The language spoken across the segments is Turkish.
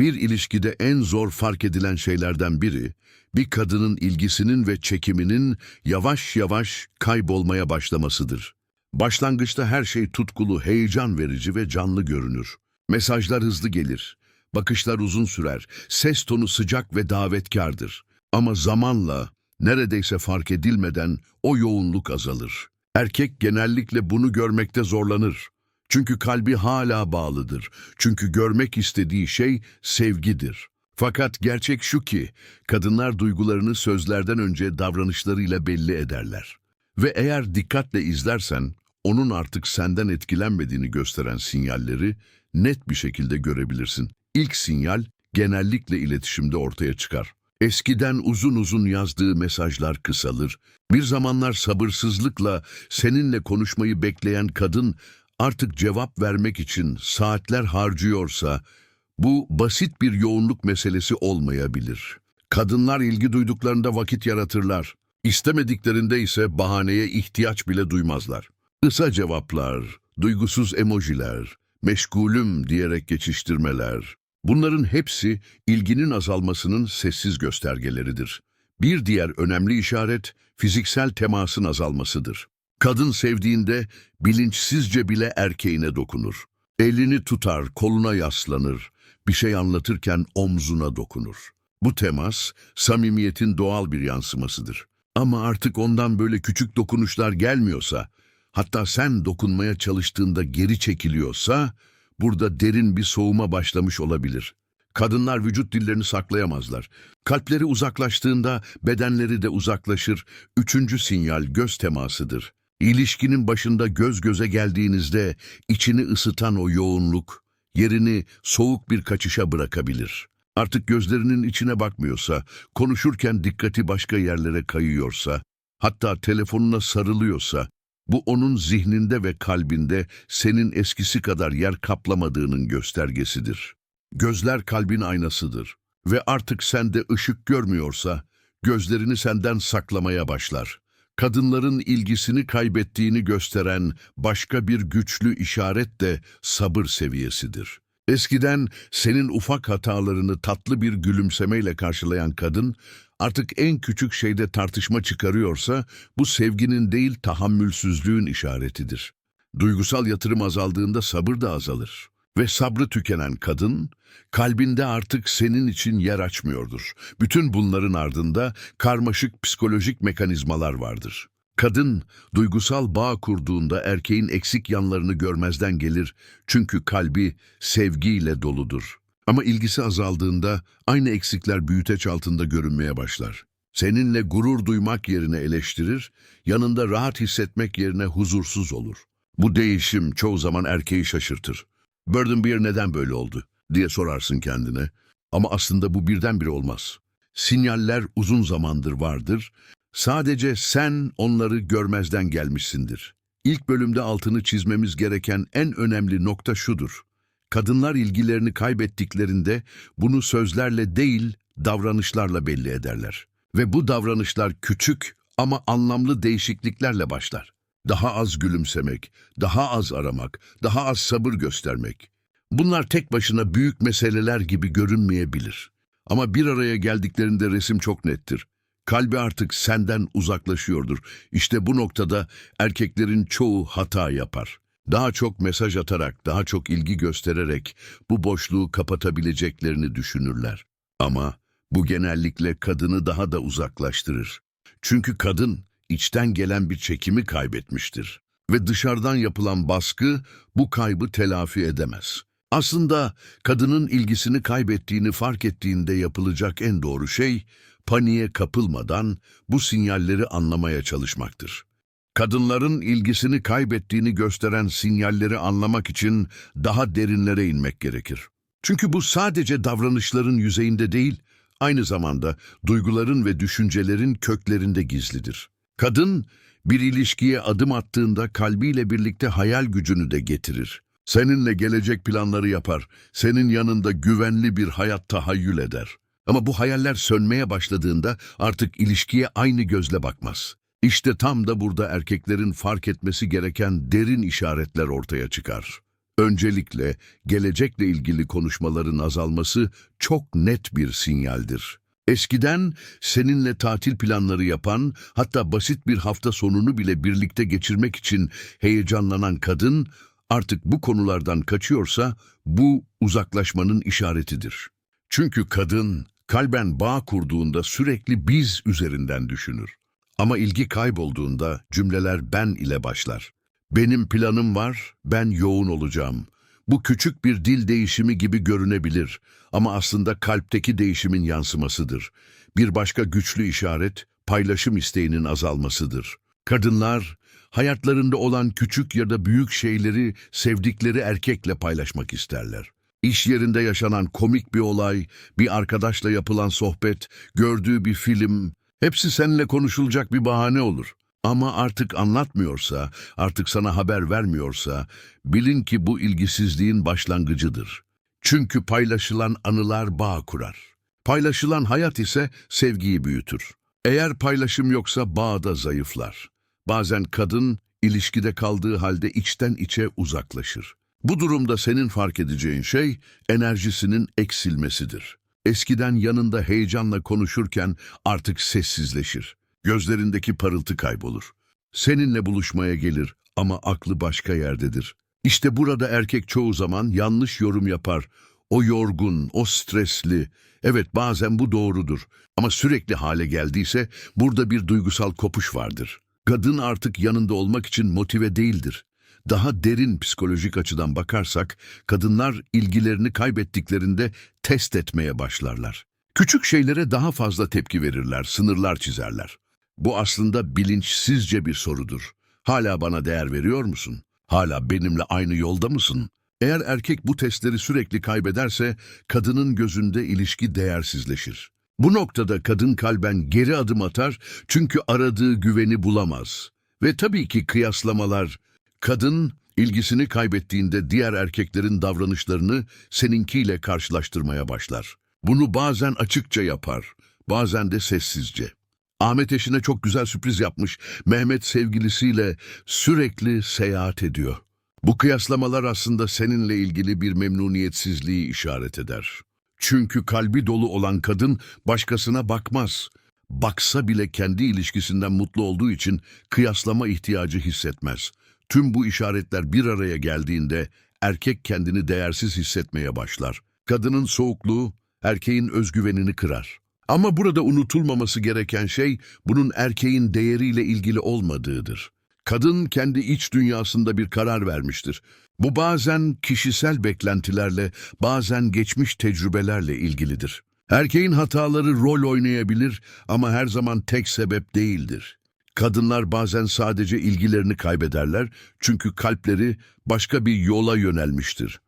Bir ilişkide en zor fark edilen şeylerden biri, bir kadının ilgisinin ve çekiminin yavaş yavaş kaybolmaya başlamasıdır. Başlangıçta her şey tutkulu, heyecan verici ve canlı görünür. Mesajlar hızlı gelir, bakışlar uzun sürer, ses tonu sıcak ve davetkardır. Ama zamanla, neredeyse fark edilmeden o yoğunluk azalır. Erkek genellikle bunu görmekte zorlanır. Çünkü kalbi hala bağlıdır. Çünkü görmek istediği şey sevgidir. Fakat gerçek şu ki, kadınlar duygularını sözlerden önce davranışlarıyla belli ederler. Ve eğer dikkatle izlersen, onun artık senden etkilenmediğini gösteren sinyalleri net bir şekilde görebilirsin. İlk sinyal genellikle iletişimde ortaya çıkar. Eskiden uzun uzun yazdığı mesajlar kısalır. Bir zamanlar sabırsızlıkla seninle konuşmayı bekleyen kadın artık cevap vermek için saatler harcıyorsa bu basit bir yoğunluk meselesi olmayabilir. Kadınlar ilgi duyduklarında vakit yaratırlar. İstemediklerinde ise bahaneye ihtiyaç bile duymazlar. Kısa cevaplar, duygusuz emojiler, meşgulüm diyerek geçiştirmeler. Bunların hepsi ilginin azalmasının sessiz göstergeleridir. Bir diğer önemli işaret fiziksel temasın azalmasıdır. Kadın sevdiğinde bilinçsizce bile erkeğine dokunur. Elini tutar, koluna yaslanır, bir şey anlatırken omzuna dokunur. Bu temas, samimiyetin doğal bir yansımasıdır. Ama artık ondan böyle küçük dokunuşlar gelmiyorsa, hatta sen dokunmaya çalıştığında geri çekiliyorsa, burada derin bir soğuma başlamış olabilir. Kadınlar vücut dillerini saklayamazlar. Kalpleri uzaklaştığında bedenleri de uzaklaşır. Üçüncü sinyal göz temasıdır. İlişkinin başında göz göze geldiğinizde içini ısıtan o yoğunluk yerini soğuk bir kaçışa bırakabilir. Artık gözlerinin içine bakmıyorsa, konuşurken dikkati başka yerlere kayıyorsa, hatta telefonuna sarılıyorsa, bu onun zihninde ve kalbinde senin eskisi kadar yer kaplamadığının göstergesidir. Gözler kalbin aynasıdır ve artık sende ışık görmüyorsa, gözlerini senden saklamaya başlar. Kadınların ilgisini kaybettiğini gösteren başka bir güçlü işaret de sabır seviyesidir. Eskiden senin ufak hatalarını tatlı bir gülümsemeyle karşılayan kadın, artık en küçük şeyde tartışma çıkarıyorsa bu sevginin değil tahammülsüzlüğün işaretidir. Duygusal yatırım azaldığında sabır da azalır. Ve sabrı tükenen kadın, kalbinde artık senin için yer açmıyordur. Bütün bunların ardında karmaşık psikolojik mekanizmalar vardır. Kadın, duygusal bağ kurduğunda erkeğin eksik yanlarını görmezden gelir çünkü kalbi sevgiyle doludur. Ama ilgisi azaldığında aynı eksikler büyüteç altında görünmeye başlar. Seninle gurur duymak yerine eleştirir, yanında rahat hissetmek yerine huzursuz olur. Bu değişim çoğu zaman erkeği şaşırtır. Burden Beer neden böyle oldu diye sorarsın kendine. Ama aslında bu birdenbire olmaz. Sinyaller uzun zamandır vardır. Sadece sen onları görmezden gelmişsindir. İlk bölümde altını çizmemiz gereken en önemli nokta şudur. Kadınlar ilgilerini kaybettiklerinde bunu sözlerle değil, davranışlarla belli ederler. Ve bu davranışlar küçük ama anlamlı değişikliklerle başlar. Daha az gülümsemek, daha az aramak, daha az sabır göstermek. Bunlar tek başına büyük meseleler gibi görünmeyebilir. Ama bir araya geldiklerinde resim çok nettir. Kalbi artık senden uzaklaşıyordur. İşte bu noktada erkeklerin çoğu hata yapar. Daha çok mesaj atarak, daha çok ilgi göstererek bu boşluğu kapatabileceklerini düşünürler. Ama bu genellikle kadını daha da uzaklaştırır. Çünkü kadın içten gelen bir çekimi kaybetmiştir. Ve dışarıdan yapılan baskı bu kaybı telafi edemez. Aslında kadının ilgisini kaybettiğini fark ettiğinde yapılacak en doğru şey, paniğe kapılmadan bu sinyalleri anlamaya çalışmaktır. Kadınların ilgisini kaybettiğini gösteren sinyalleri anlamak için daha derinlere inmek gerekir. Çünkü bu sadece davranışların yüzeyinde değil, aynı zamanda duyguların ve düşüncelerin köklerinde gizlidir. Kadın, bir ilişkiye adım attığında kalbiyle birlikte hayal gücünü de getirir. Seninle gelecek planları yapar, senin yanında güvenli bir hayat tahayyül eder. Ama bu hayaller sönmeye başladığında artık ilişkiye aynı gözle bakmaz. İşte tam da burada erkeklerin fark etmesi gereken derin işaretler ortaya çıkar. Öncelikle gelecekle ilgili konuşmaların azalması çok net bir sinyaldir. Eskiden seninle tatil planları yapan, hatta basit bir hafta sonunu bile birlikte geçirmek için heyecanlanan kadın, artık bu konulardan kaçıyorsa bu uzaklaşmanın işaretidir. Çünkü kadın kalben bağ kurduğunda sürekli biz üzerinden düşünür. Ama ilgi kaybolduğunda cümleler ben ile başlar. Benim planım var, ben yoğun olacağım. Bu küçük bir dil değişimi gibi görünebilir ama aslında kalpteki değişimin yansımasıdır. Bir başka güçlü işaret paylaşım isteğinin azalmasıdır. Kadınlar hayatlarında olan küçük ya da büyük şeyleri sevdikleri erkekle paylaşmak isterler. İş yerinde yaşanan komik bir olay, bir arkadaşla yapılan sohbet, gördüğü bir film, hepsi seninle konuşulacak bir bahane olur. Ama artık anlatmıyorsa, artık sana haber vermiyorsa, bilin ki bu ilgisizliğin başlangıcıdır. Çünkü paylaşılan anılar bağ kurar. Paylaşılan hayat ise sevgiyi büyütür. Eğer paylaşım yoksa bağ da zayıflar. Bazen kadın ilişkide kaldığı halde içten içe uzaklaşır. Bu durumda senin fark edeceğin şey enerjisinin eksilmesidir. Eskiden yanında heyecanla konuşurken artık sessizleşir. Gözlerindeki parıltı kaybolur. Seninle buluşmaya gelir ama aklı başka yerdedir. İşte burada erkek çoğu zaman yanlış yorum yapar. O yorgun, o stresli. Evet bazen bu doğrudur. Ama sürekli hale geldiyse burada bir duygusal kopuş vardır. Kadın artık yanında olmak için motive değildir. Daha derin psikolojik açıdan bakarsak, kadınlar ilgilerini kaybettiklerinde test etmeye başlarlar. Küçük şeylere daha fazla tepki verirler, sınırlar çizerler. Bu aslında bilinçsizce bir sorudur. Hala bana değer veriyor musun? Hala benimle aynı yolda mısın? Eğer erkek bu testleri sürekli kaybederse, kadının gözünde ilişki değersizleşir. Bu noktada kadın kalben geri adım atar çünkü aradığı güveni bulamaz. Ve tabii ki kıyaslamalar, kadın ilgisini kaybettiğinde diğer erkeklerin davranışlarını seninkiyle karşılaştırmaya başlar. Bunu bazen açıkça yapar, bazen de sessizce. Ahmet eşine çok güzel sürpriz yapmış. Mehmet sevgilisiyle sürekli seyahat ediyor. Bu kıyaslamalar aslında seninle ilgili bir memnuniyetsizliği işaret eder. Çünkü kalbi dolu olan kadın başkasına bakmaz. Baksa bile kendi ilişkisinden mutlu olduğu için kıyaslama ihtiyacı hissetmez. Tüm bu işaretler bir araya geldiğinde erkek kendini değersiz hissetmeye başlar. Kadının soğukluğu erkeğin özgüvenini kırar. Ama burada unutulmaması gereken şey bunun erkeğin değeriyle ilgili olmadığıdır. Kadın kendi iç dünyasında bir karar vermiştir. Bu bazen kişisel beklentilerle, bazen geçmiş tecrübelerle ilgilidir. Erkeğin hataları rol oynayabilir ama her zaman tek sebep değildir. Kadınlar bazen sadece ilgilerini kaybederler çünkü kalpleri başka bir yola yönelmiştir.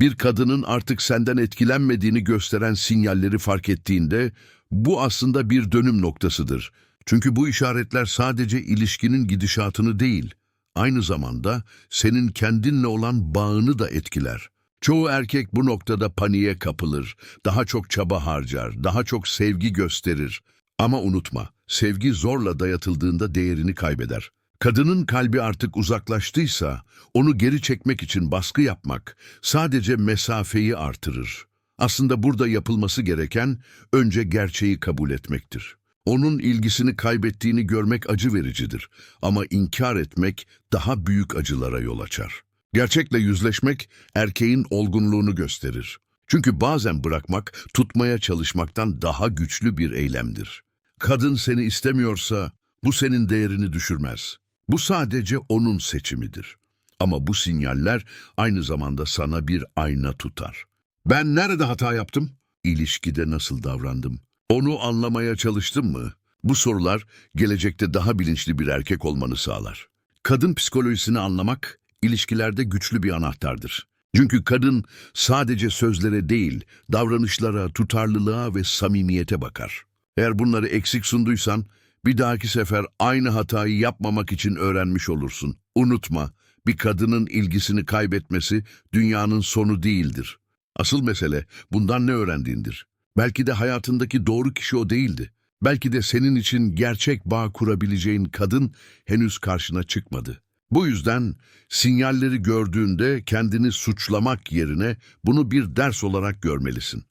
Bir kadının artık senden etkilenmediğini gösteren sinyalleri fark ettiğinde bu aslında bir dönüm noktasıdır. Çünkü bu işaretler sadece ilişkinin gidişatını değil, aynı zamanda senin kendinle olan bağını da etkiler. Çoğu erkek bu noktada paniğe kapılır, daha çok çaba harcar, daha çok sevgi gösterir. Ama unutma, sevgi zorla dayatıldığında değerini kaybeder. Kadının kalbi artık uzaklaştıysa, onu geri çekmek için baskı yapmak sadece mesafeyi artırır. Aslında burada yapılması gereken önce gerçeği kabul etmektir. Onun ilgisini kaybettiğini görmek acı vericidir ama inkar etmek daha büyük acılara yol açar. Gerçekle yüzleşmek erkeğin olgunluğunu gösterir. Çünkü bazen bırakmak tutmaya çalışmaktan daha güçlü bir eylemdir. Kadın seni istemiyorsa bu senin değerini düşürmez. Bu sadece onun seçimidir. Ama bu sinyaller aynı zamanda sana bir ayna tutar. Ben nerede hata yaptım? İlişkide nasıl davrandım? Onu anlamaya çalıştım mı? Bu sorular gelecekte daha bilinçli bir erkek olmanı sağlar. Kadın psikolojisini anlamak ilişkilerde güçlü bir anahtardır. Çünkü kadın sadece sözlere değil, davranışlara, tutarlılığa ve samimiyete bakar. Eğer bunları eksik sunduysan, bir dahaki sefer aynı hatayı yapmamak için öğrenmiş olursun. Unutma, bir kadının ilgisini kaybetmesi dünyanın sonu değildir. Asıl mesele bundan ne öğrendiğindir. Belki de hayatındaki doğru kişi o değildi. Belki de senin için gerçek bağ kurabileceğin kadın henüz karşına çıkmadı. Bu yüzden sinyalleri gördüğünde kendini suçlamak yerine bunu bir ders olarak görmelisin.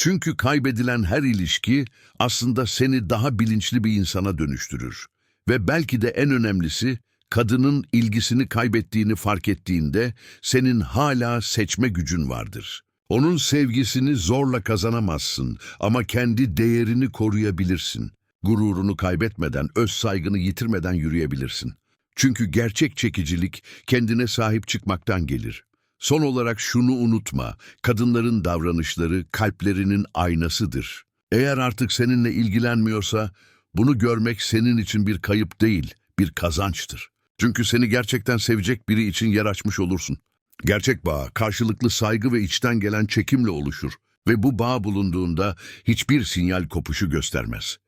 Çünkü kaybedilen her ilişki aslında seni daha bilinçli bir insana dönüştürür. Ve belki de en önemlisi kadının ilgisini kaybettiğini fark ettiğinde senin hala seçme gücün vardır. Onun sevgisini zorla kazanamazsın ama kendi değerini koruyabilirsin. Gururunu kaybetmeden, öz saygını yitirmeden yürüyebilirsin. Çünkü gerçek çekicilik kendine sahip çıkmaktan gelir. Son olarak şunu unutma, kadınların davranışları kalplerinin aynasıdır. Eğer artık seninle ilgilenmiyorsa, bunu görmek senin için bir kayıp değil, bir kazançtır. Çünkü seni gerçekten sevecek biri için yer açmış olursun. Gerçek bağ, karşılıklı saygı ve içten gelen çekimle oluşur ve bu bağ bulunduğunda hiçbir sinyal kopuşu göstermez.